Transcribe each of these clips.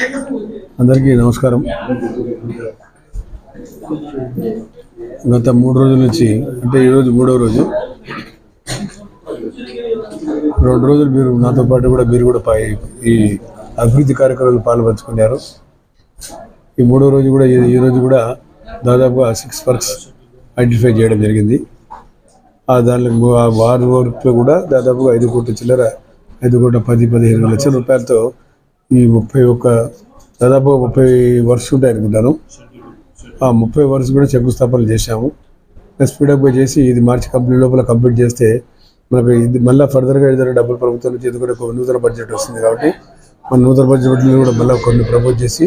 అందరికీ నమస్కారం. గత మూడు రోజుల నుంచి అంటే ఈరోజు మూడవ రోజు. రెండు రోజులు మీరు నాతో పాటు కూడా మీరు కూడా ఈ అభివృద్ధి కార్యక్రమాలు పాల్పంచుకున్నారు. ఈ మూడో రోజు కూడా ఈ- రోజు కూడా దాదాపుగా సిక్స్ వర్క్స్ ఐడెంటిఫై చేయడం జరిగింది. ఆ దానిలో ఆ వార్ వర్క్లో కూడా దాదాపుగా ఐదు కోట్ల చిల్లర ఐదు కోట్ల పది పదిహేను లక్షల రూపాయలతో ఈ ముప్పై ఒక్క దాదాపు ముప్పై వర్క్స్ ఉంటాయి అనుకుంటాను. ఆ ముప్పై వర్క్స్ కూడా శంకుస్థాపన చేశాము. స్పీడప్గా చేసి ఇది మార్చి కంప్లీట్ లోపల కంప్లీట్ చేస్తే మనకు ఇది మళ్ళీ ఫర్దర్గా ఏదైనా డబ్బులు ప్రభుత్వం నుంచి కూడా ఒక నూతన బడ్జెట్ వస్తుంది కాబట్టి మన నూతన బడ్జెట్లో కూడా మళ్ళీ కొన్ని ప్రపోజ్ చేసి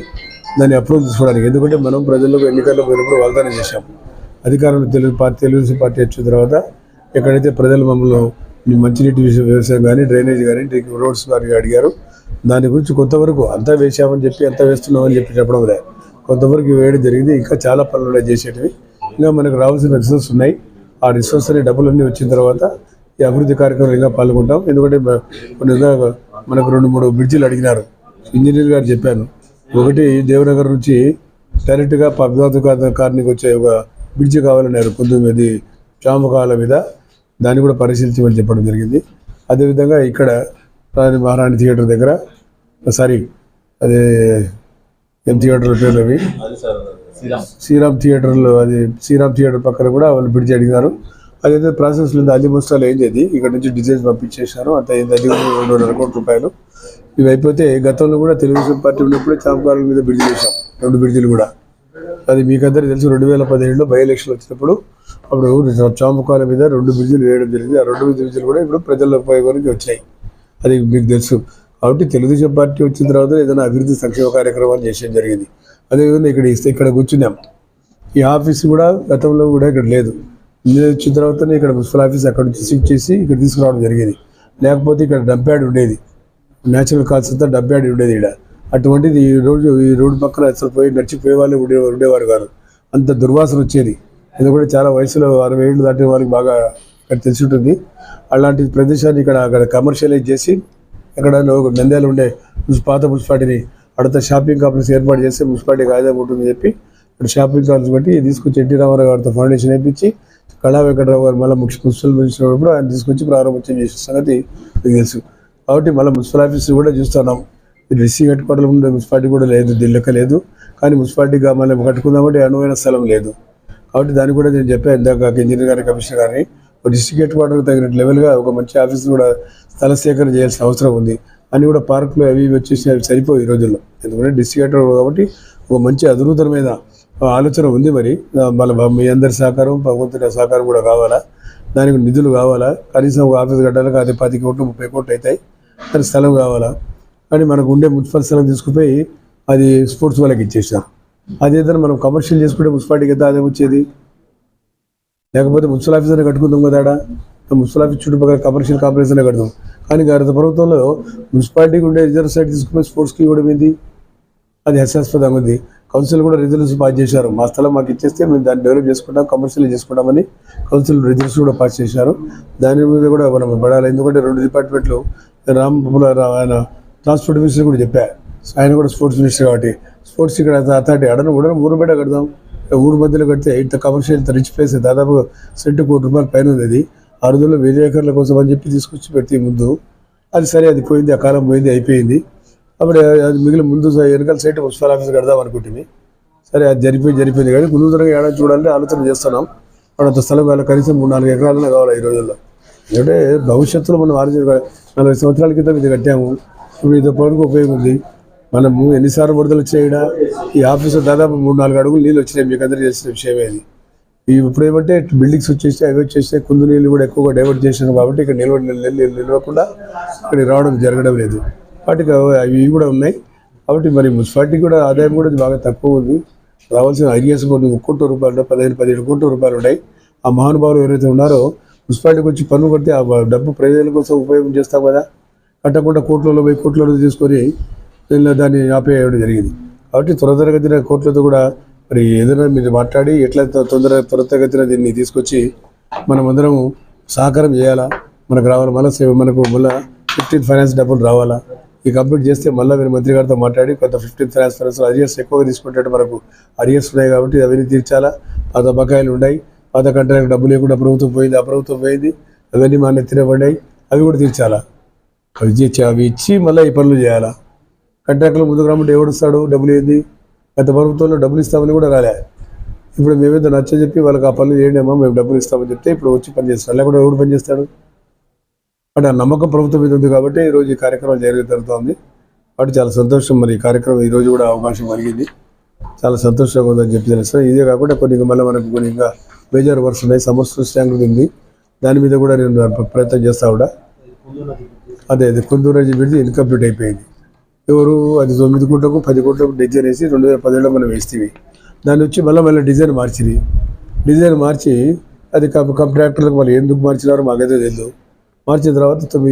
దాన్ని అప్రూవ్ తీసుకోవడానికి ఎందుకంటే మనం ప్రజలకు ఎన్నికల్లో పోయినప్పుడు వాగ్దానం చేశాము. అధికారంలో తెలుగు పార్టీ తెలుగుదేశం పార్టీ వచ్చిన తర్వాత ఎక్కడైతే ప్రజలు మమ్మల్ని మంచినీటి వ్యవసాయం కానీ డ్రైనేజ్ కానీ రోడ్స్ కానీ అడిగారు దాని గురించి కొంతవరకు అంతా వేసామని చెప్పి అంతా వేస్తున్నామని చెప్పి చెప్పడం లేదు. కొంతవరకు వేయడం జరిగింది ఇంకా చాలా పనులు చేసేటివి. ఇంకా మనకు రావాల్సిన రిసోర్స్ ఉన్నాయి. ఆ రిసోర్స్ అనే డబ్బులన్నీ వచ్చిన తర్వాత ఈ అభివృద్ధి కార్యక్రమంలో ఇంకా పాల్గొంటాం. ఎందుకంటే కొన్ని మనకు రెండు మూడు బ్రిడ్జిలు అడిగినారు. ఇంజనీర్ గారు చెప్పాను ఒకటి దేవనగర్ నుంచి డైరెక్ట్గా పద్మావతి కార్నికి వచ్చే ఒక బ్రిడ్జి కావాలన్నారు కొంతమంది చాంబకాల మీద. దాన్ని కూడా పరిశీలించమని చెప్పడం జరిగింది. అదేవిధంగా ఇక్కడ రాణి మహారాణి థియేటర్ దగ్గర సారీ అదే ఏం థియేటర్ పేర్లు అవి శ్రీరామ్. థియేటర్లో అది శ్రీరామ్ థియేటర్ పక్కన కూడా వాళ్ళు బ్రిడ్జ్ అడిగారు అదైతే ప్రాసెస్ ఉంది అది ముస్తాలు అయింది అది ఇక్కడ నుంచి డిజైన్స్ పంపించేశారు అంత అయింది అది రెండున్నర కోట్ల రూపాయలు. ఇవి అయిపోతే గతంలో కూడా తెలుగుదేశం పార్టీ ఉన్నప్పుడే చాంపాల మీద బ్రిడ్జ్ చేశాం రెండు బ్రిడ్జిలు కూడా. అది మీకు అందరికీ తెలుసు రెండు వేల పదిహేడులో బై ఎలక్షన్ వచ్చినప్పుడు అప్పుడు చాంపకాల మీద రెండు బ్రిడ్జిలు వేయడం జరిగింది. ఆ రెండు బ్రిడ్జిలు కూడా ఇప్పుడు ప్రజల ఉపయోగానికి వచ్చాయి. అది మీకు తెలుసు. కాబట్టి తెలుగుదేశం పార్టీ వచ్చిన తర్వాత ఏదైనా అభివృద్ధి సంక్షేమ కార్యక్రమాలు చేసేయడం జరిగింది. అదేవిధంగా ఇక్కడ ఇస్తే ఇక్కడ కూర్చున్నాం. ఈ ఆఫీస్ కూడా గతంలో కూడా ఇక్కడ లేదు. నేను వచ్చిన తర్వాతనే ఇక్కడ మున్సిపల్ ఆఫీస్ అక్కడ నుంచి షిఫ్ట్ చేసి ఇక్కడ తీసుకురావడం జరిగింది. లేకపోతే ఇక్కడ డబ్బ్యాడ్ ఉండేది. నేచురల్ కాల్స్ అంతా డబ్బ్యాడ్ ఉండేది ఇక్కడ అటువంటిది ఈ రోజు ఈ రోడ్డు పక్కన అసలు పోయి నడిచిపోయే వాళ్ళు ఉండే ఉండేవారు కాదు. అంత దుర్వాసన వచ్చేది. ఇది కూడా చాలా వయసులో అరవై ఏళ్ళు దాటిన వాళ్ళకి బాగా ఇక్కడ తెలిసి ఉంటుంది అలాంటి ప్రదేశాన్ని ఇక్కడ అక్కడ కమర్షియలైజ్ చేసి ఇక్కడ నంద్యాల ఉండే పాత మున్సిపాలిటీని అడత షాపింగ్ కాంప్లెక్స్ ఏర్పాటు చేస్తే మున్సిపాలిటీ ఆయుధం ఉంటుందని చెప్పి ఇక్కడ షాపింగ్ కాంప్లెక్స్ బట్టి తీసుకొచ్చి ఎన్టీ రామారావు గారితో ఫౌండేషన్ వేయించి కళా వెంకటరావు గారు మళ్ళీ ముఖ్య మున్సిపల్ మినిస్టర్ ఆయన తీసుకొచ్చి ప్రారంభోత్సవం చేసిన సంగతి తెలుసు. కాబట్టి మళ్ళీ మున్సిపల్ ఆఫీస్ కూడా చూస్తున్నాం. రిసీవ్ కట్టుకోవడం ఉండే మున్సిపాలిటీ కూడా లేదు దిల్లక లేదు. కానీ మున్సిపాలిటీగా మళ్ళీ కట్టుకుందామంటే అనువైన స్థలం లేదు. కాబట్టి దాన్ని కూడా నేను చెప్పాను. ఇందాక ఇంజనీర్ గారి కమిషనర్ గారిని డిస్టిక్ హెడ్ క్వార్టర్కి తగిన లెవెల్గా ఒక మంచి ఆఫీస్ కూడా స్థల సేకరణ చేయాల్సిన అవసరం ఉంది. అని కూడా పార్కులు అవి ఇవి వచ్చేసి అవి సరిపోయి ఈ రోజుల్లో. ఎందుకంటే డిస్టిక్ హెడ్ కాబట్టి ఒక మంచి అధునూతనమైన ఆలోచన ఉంది మరి. మళ్ళీ మీ అందరి సహకారం భగవంతుడి సహకారం కూడా కావాలా? దానికి నిధులు కావాలా? కనీసం ఒక ఆఫీస్ కట్టాలి అది పది కోట్లు ముప్పై కోట్లు అవుతాయి. దానికి స్థలం కావాలా? కానీ మనకు ఉండే మున్సిపల్ స్థలం తీసుకుపోయి అది స్పోర్ట్స్ వాళ్ళకి ఇచ్చేసారు అదేదైనా మనం కమర్షియల్ చేసుకుంటే మున్సిపాలిటీకి ఎంత ఆదాయం వచ్చేది? లేకపోతే మున్సిపల్ ఆఫీస్ అనే కట్టుకుందాం కదా మున్సిపల్ ఆఫీస్ చుట్టుపక్కల కమర్షియల్ కాంప్లెక్స్ అనే కడతాం కానీ గత ప్రభుత్వంలో మున్సిపాలిటీకి ఉండే రిజర్వ్ సైట్ తీసుకుని స్పోర్ట్స్కి ఇవ్వడం ఏంది? అది హాస్యాస్పదంగా ఉంది. కౌన్సిల్ కూడా రిజల్యూషన్ పాస్ చేశారు. మా స్థలం మాకు ఇచ్చేస్తే మేము దాన్ని డెవలప్ చేసుకుంటాం కమర్షియల్ చేసుకుంటామని కౌన్సిల్ రిజల్యూషన్ కూడా పాస్ చేశారు. దాని మీద కూడా మనం పడాలి. ఎందుకంటే రెండు డిపార్ట్మెంట్లు రామ్ ఆయన ట్రాన్స్పోర్ట్ మినిస్టర్ కూడా చెప్పారు ఆయన కూడా స్పోర్ట్స్ మినిస్టర్ కాబట్టి. స్పోర్ట్స్ ఇక్కడ అథారిటీ అడను కూడా ఊరు బయట కడదాం. ఊరు మధ్యలో కడితే ఇంత కమర్షియల్ ఇంత రిచ్ ప్లేస్ దాదాపు సెంటు కోటి రూపాయల పైన ఉంది అది ఆ రోజుల్లో వెయ్యి ఏకర్ల కోసం అని చెప్పి తీసుకొచ్చి పెడితే ముందు అది సరే అది పోయింది ఆ కాలం పోయింది అయిపోయింది. అప్పుడు అది మిగిలిన ముందు వెనకాల సైట్ మున్సిపల్ ఆఫీస్ కడదాం అనుకుంటుంది. సరే అది జరిపోయి జరిపోయింది కానీ ముందుగా ఏడాది చూడాలని ఆలోచన చేస్తున్నాం. అంత స్థలం కావాలి కనీసం మూడు నాలుగు ఎకరాలన్నా కావాలి ఈ రోజుల్లో. ఎందుకంటే భవిష్యత్తులో మనం ఆలోచన నలభై సంవత్సరాల క్రితం ఇది కట్టాము. ఇప్పుడు ఇది పనులకు ఉపయోగం ఉంది. మనము ఎన్నిసార్లు వరదలు చేయడా ఈ ఆఫీసు దాదాపు మూడు నాలుగు అడుగులు నీళ్ళు వచ్చినాయి మీకు అందరూ చేసిన విషయమే అది. ఈ ఇప్పుడు ఏమంటే బిల్డింగ్స్ వచ్చేసి అవి వచ్చేసి కుందు నీళ్ళు కూడా ఎక్కువగా డైవర్ట్ చేసినారు కాబట్టి ఇక్కడ నిల్వ నీళ్ళు నిల్వకుండా ఇక్కడ రావడం జరగడం లేదు. వాటికి అవి కూడా ఉన్నాయి. కాబట్టి మరి మున్సిపాలిటీ కూడా ఆదాయం కూడా బాగా తక్కువ ఉంది. రావాల్సిన ఐడియాస్ కొన్ని ఒక రూపాయలు ఉన్నాయి, పదిహేను పదిహేడు కోట్ల రూపాయలు ఉన్నాయి. ఆ మహానుభావులు ఎవరైతే ఉన్నారో మున్సిపాలిటీకి వచ్చి పన్ను కడితే ఆ డబ్బు ప్రజల కోసం ఉపయోగం చేస్తాం కదా. కట్టకుండా కోట్లలో పోయి కోట్లలో తీసుకొని దాన్ని ఆపేయడం జరిగింది. కాబట్టి త్వర త్వరగతిన కోర్టులతో కూడా మరి ఏదైనా మీరు మాట్లాడి ఎట్లా తొ- తొందర త్వరతగతిన దీన్ని తీసుకొచ్చి మనమందరం సహకారం చేయాలా? మనకు రావాలి మళ్ళీ మనకు మళ్ళీ ఫిఫ్టీన్ ఫైనాన్స్ డబ్బులు రావాలా? ఈ కంప్లీట్ చేస్తే మళ్ళీ మీరు మంత్రి గారితో మాట్లాడి కొంత ఫిఫ్టీన్ ఫైనాన్స్ అరియర్స్ ఎక్కువగా తీసుకుంటే మనకు. అరియర్స్ ఉన్నాయి కాబట్టి అవన్నీ తీర్చాలా? పాత బకాయిలు ఉన్నాయి. పాత కంట్రాక్ట్ డబ్బులు లేకుండా ప్రభుత్వం పోయింది ఆ ప్రభుత్వం పోయింది. అవన్నీ మా నెత్తిన పడ్డాయి అవి కూడా తీర్చాలా? అవి అవి ఇచ్చి మళ్ళీ ఈ పనులు చేయాలా? కంట్రాక్టులు ముందుకు రమ్మంటే ఎవడు ఇస్తాడు డబ్బులు ఏంది? గత ప్రభుత్వంలో డబ్బులు ఇస్తామని కూడా రాలే. ఇప్పుడు మేమేదో నచ్చ చెప్పి వాళ్ళకి ఆ పనులు చేయండి అమ్మా మేము డబ్బులు ఇస్తామని చెప్తే ఇప్పుడు వచ్చి పని లేకుండా ఎవడు పని చేస్తాడు ఆ నమ్మకం ప్రభుత్వం మీద ఉంది కాబట్టి ఈరోజు ఈ కార్యక్రమం జరుగుతుంది జరుగుతోంది. కాబట్టి చాలా సంతోషం మరి ఈ కార్యక్రమం ఈరోజు కూడా అవకాశం కలిగింది. చాలా సంతోషంగా ఉందని చెప్పి తెలుస్తాను ఇదే కాకుండా కొన్ని మళ్ళీ మనకు కొన్ని ఇంకా మేజర్ వర్క్స్ ఉన్నాయి. సమర్ స్టాండ్ ఉంది. దాని మీద కూడా నేను ప్రయత్నం చేస్తా కూడా అదే అదే. కొందరు పెడితే ఇన్కంప్లీట్ అయిపోయింది. ఎవరు? అది తొమ్మిది కోట్లకు పది కోట్లకు డిజైన్ వేసి రెండు వేల పదిహేడులో మనం వేస్తేవి. దాన్ని వచ్చి మళ్ళీ మళ్ళీ డిజైన్ మార్చింది డిజైన్ మార్చి అది కాంట్రాక్టర్లకు వాళ్ళు ఎందుకు మార్చినారో మాకైతే తెలియదు మార్చిన తర్వాత తొమ్మిది